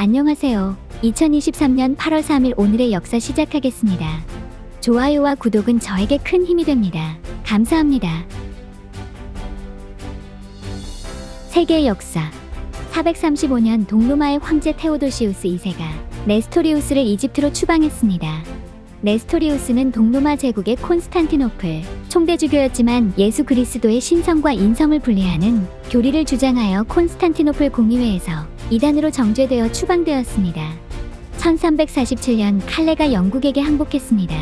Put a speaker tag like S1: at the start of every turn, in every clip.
S1: 안녕하세요. 2023년 8월 3일 오늘의 역사 시작하겠습니다. 좋아요와 구독은 저에게 큰 힘이 됩니다. 감사합니다. 세계 역사 435년 동로마의 황제 테오도시우스 2세가 네스토리우스를 이집트로 추방했습니다. 네스토리우스는 동로마 제국의 콘스탄티노플 총대주교였지만 예수 그리스도의 신성과 인성을 분리하는 교리를 주장하여 콘스탄티노플 공의회에서 이단으로 정죄되어 추방되었습니다. 1347년 칼레가 영국에게 항복했습니다.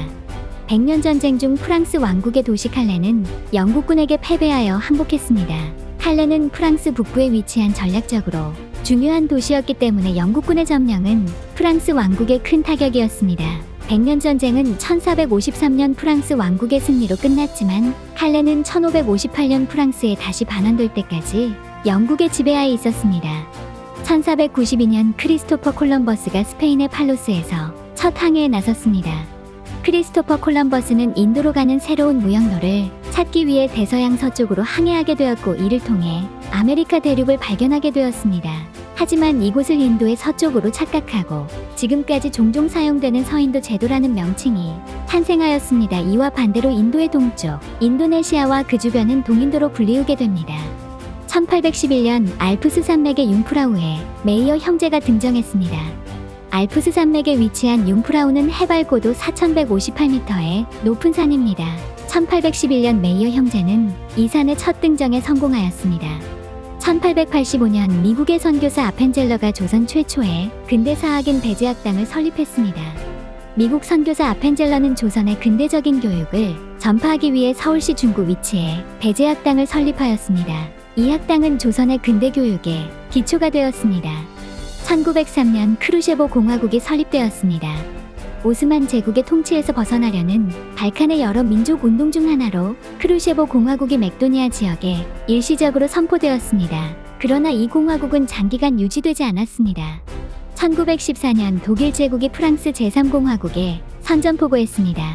S1: 백년 전쟁 중 프랑스 왕국의 도시 칼레는 영국군에게 패배하여 항복했습니다. 칼레는 프랑스 북부에 위치한 전략적으로 중요한 도시였기 때문에 영국군의 점령은 프랑스 왕국의 큰 타격이었습니다. 백년 전쟁은 1453년 프랑스 왕국의 승리로 끝났지만 칼레는 1558년 프랑스에 다시 반환될 때까지 영국의 지배하에 있었습니다. 1492년 크리스토퍼 콜럼버스가 스페인의 팔로스에서 첫 항해에 나섰습니다. 크리스토퍼 콜럼버스는 인도로 가는 새로운 무역로를 찾기 위해 대서양 서쪽으로 항해하게 되었고 이를 통해 아메리카 대륙을 발견하게 되었습니다. 하지만 이곳을 인도의 서쪽으로 착각하고 지금까지 종종 사용되는 서인도 제도라는 명칭이 탄생하였습니다. 이와 반대로 인도의 동쪽, 인도네시아와 그 주변은 동인도로 불리우게 됩니다. 1811년 알프스 산맥의 융프라우에 메이어 형제가 등장했습니다. 알프스 산맥에 위치한 융프라우는 해발 고도 4158m의 높은 산입니다. 1811년 메이어 형제는 이 산의 첫 등정에 성공하였습니다. 1885년 미국의 선교사 아펜젤러가 조선 최초의 근대 사학인 배제학당을 설립했습니다. 미국 선교사 아펜젤러는 조선의 근대적인 교육을 전파하기 위해 서울시 중구 위치에 배제학당을 설립하였습니다. 이 학당은 조선의 근대 교육의 기초가 되었습니다. 1903년 크루셰보 공화국이 설립되었습니다. 오스만 제국의 통치에서 벗어나려는 발칸의 여러 민족 운동 중 하나로 크루셰보 공화국이 맥도니아 지역에 일시적으로 선포되었습니다. 그러나 이 공화국은 장기간 유지되지 않았습니다. 1914년 독일 제국이 프랑스 제3공화국에 선전포고했습니다.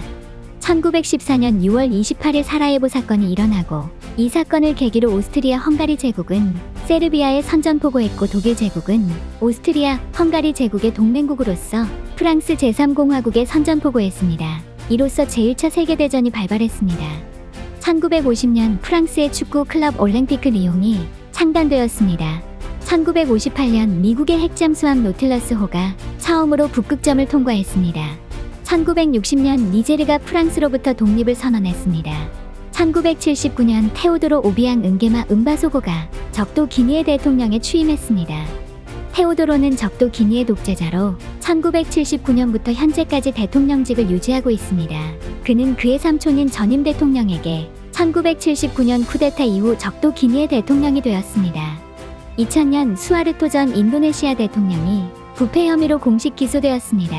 S1: 1914년 6월 28일 사라예보 사건이 일어나고 이 사건을 계기로 오스트리아 헝가리 제국은 세르비아에 선전포고했고 독일 제국은 오스트리아 헝가리 제국의 동맹국으로서 프랑스 제3공화국에 선전포고했습니다. 이로써 제1차 세계대전이 발발했습니다. 1950년 프랑스의 축구 클럽 올랭피크 리옹이 창단되었습니다. 1958년 미국의 핵잠수함 노틸러스호가 처음으로 북극점을 통과했습니다. 1960년 니제르가 프랑스로부터 독립을 선언했습니다. 1979년 테오도로 오비앙 은게마 은바소고가 적도 기니의 대통령에 취임했습니다. 테오도로는 적도 기니의 독재자로 1979년부터 현재까지 대통령직을 유지하고 있습니다. 그는 그의 삼촌인 전임 대통령에게 1979년 쿠데타 이후 적도 기니의 대통령이 되었습니다. 2000년 수아르토 전 인도네시아 대통령이 부패 혐의로 공식 기소되었습니다.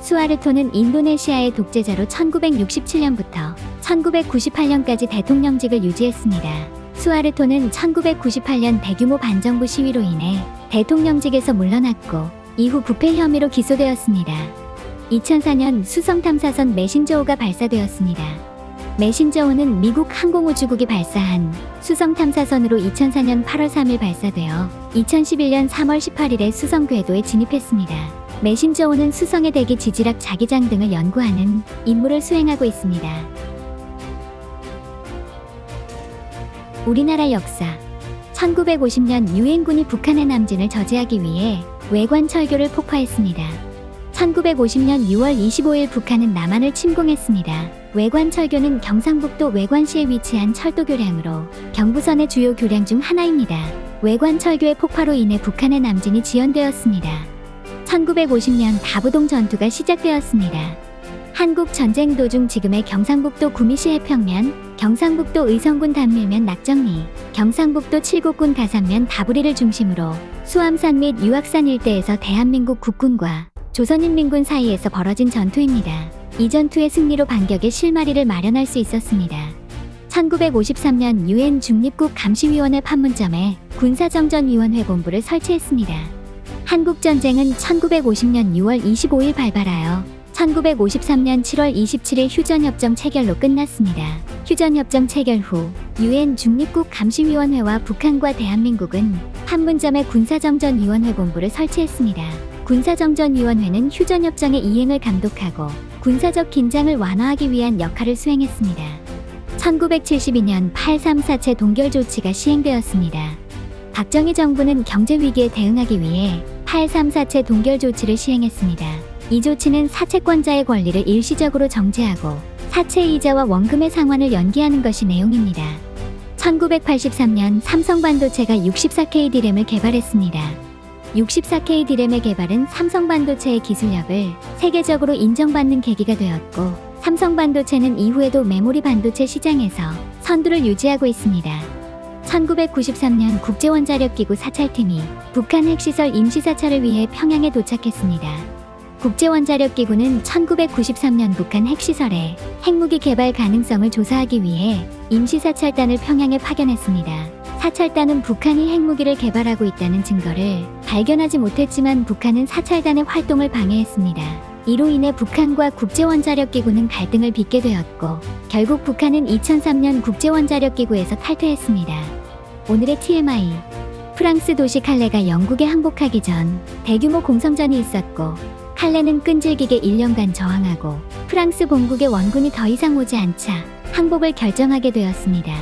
S1: 수아르토는 인도네시아의 독재자로 1967년부터 1998년까지 대통령직을 유지했습니다. 수아르토는 1998년 대규모 반정부 시위로 인해 대통령직에서 물러났고 이후 부패 혐의로 기소되었습니다. 2004년 수성 탐사선 메신저호가 발사되었습니다. 메신저호는 미국 항공우주국이 발사한 수성 탐사선으로 2004년 8월 3일 발사되어 2011년 3월 18일에 수성 궤도에 진입했습니다. 메신저호는 수성의 대기 지질학 자기장 등을 연구하는 임무를 수행하고 있습니다. 우리나라 역사 1950년 유엔군이 북한의 남진을 저지하기 위해 외관 철교를 폭파했습니다. 1950년 6월 25일 북한은 남한을 침공했습니다. 외관 철교는 경상북도 외관시에 위치한 철도 교량으로 경부선의 주요 교량 중 하나입니다. 외관 철교의 폭파로 인해 북한의 남진이 지연되었습니다. 1950년 다부동 전투가 시작되었습니다. 한국 전쟁 도중 지금의 경상북도 구미시 해평면, 경상북도 의성군 단밀면 낙정리, 경상북도 칠곡군 가산면 다부리를 중심으로 수암산 및 유악산 일대에서 대한민국 국군과 조선인민군 사이에서 벌어진 전투입니다. 이 전투의 승리로 반격의 실마리를 마련할 수 있었습니다. 1953년 유엔 중립국 감시위원회 판문점에 군사정전위원회 본부를 설치했습니다. 한국전쟁은 1950년 6월 25일 발발하여 1953년 7월 27일 휴전협정 체결로 끝났습니다. 휴전협정 체결 후 유엔 중립국 감시위원회와 북한과 대한민국은 판문점에 군사정전위원회 본부를 설치했습니다. 군사정전위원회는 휴전협정의 이행을 감독하고 군사적 긴장을 완화하기 위한 역할을 수행했습니다. 1972년 8.3사체 동결 조치가 시행되었습니다. 박정희 정부는 경제 위기에 대응하기 위해 8.3사체 동결 조치를 시행했습니다. 이 조치는 사채권자의 권리를 일시적으로 정지하고 사채 이자와 원금의 상환을 연기하는 것이 내용입니다. 1983년 삼성반도체가 64K 디램을 개발했습니다. 64K 디램의 개발은 삼성반도체의 기술력을 세계적으로 인정받는 계기가 되었고, 삼성반도체는 이후에도 메모리 반도체 시장에서 선두를 유지하고 있습니다. 1993년 국제원자력기구 사찰팀이 북한 핵시설 임시사찰을 위해 평양에 도착했습니다. 국제원자력기구는 1993년 북한 핵시설의 핵무기 개발 가능성을 조사하기 위해 임시사찰단을 평양에 파견했습니다. 사찰단은 북한이 핵무기를 개발하고 있다는 증거를 발견하지 못했지만 북한은 사찰단의 활동을 방해했습니다. 이로 인해 북한과 국제원자력기구는 갈등을 빚게 되었고 결국 북한은 2003년 국제원자력기구에서 탈퇴했습니다. 오늘의 TMI 프랑스 도시 칼레가 영국에 항복하기 전 대규모 공성전이 있었고 칼레는 끈질기게 1년간 저항하고 프랑스 본국의 원군이 더 이상 오지 않자 항복을 결정하게 되었습니다.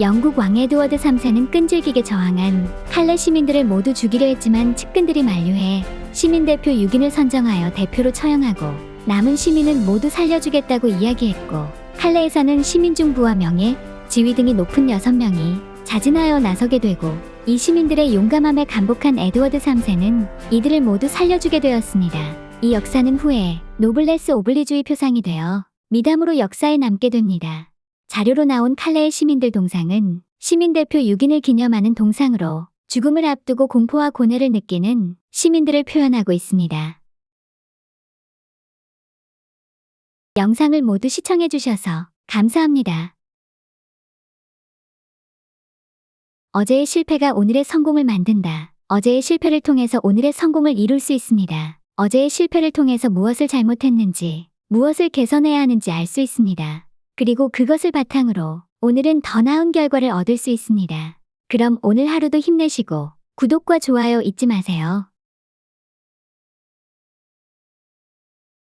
S1: 영국 왕 에드워드 3세는 끈질기게 저항한 칼레 시민들을 모두 죽이려 했지만 측근들이 만류해 시민대표 6인을 선정하여 대표로 처형하고 남은 시민은 모두 살려주겠다고 이야기했고 칼레에서는 시민 중부와 명예, 지위 등이 높은 6명이 자진하여 나서게 되고 이 시민들의 용감함에 감복한 에드워드 3세는 이들을 모두 살려주게 되었습니다. 이 역사는 후에 노블레스 오블리주의 표상이 되어 미담으로 역사에 남게 됩니다. 자료로 나온 칼레의 시민들 동상은 시민대표 6인을 기념하는 동상으로 죽음을 앞두고 공포와 고뇌를 느끼는 시민들을 표현하고 있습니다. 영상을 모두 시청해주셔서 감사합니다. 어제의 실패가 오늘의 성공을 만든다. 어제의 실패를 통해서 오늘의 성공을 이룰 수 있습니다. 어제의 실패를 통해서 무엇을 잘못했는지, 무엇을 개선해야 하는지 알 수 있습니다. 그리고 그것을 바탕으로 오늘은 더 나은 결과를 얻을 수 있습니다. 그럼 오늘 하루도 힘내시고 구독과 좋아요 잊지 마세요.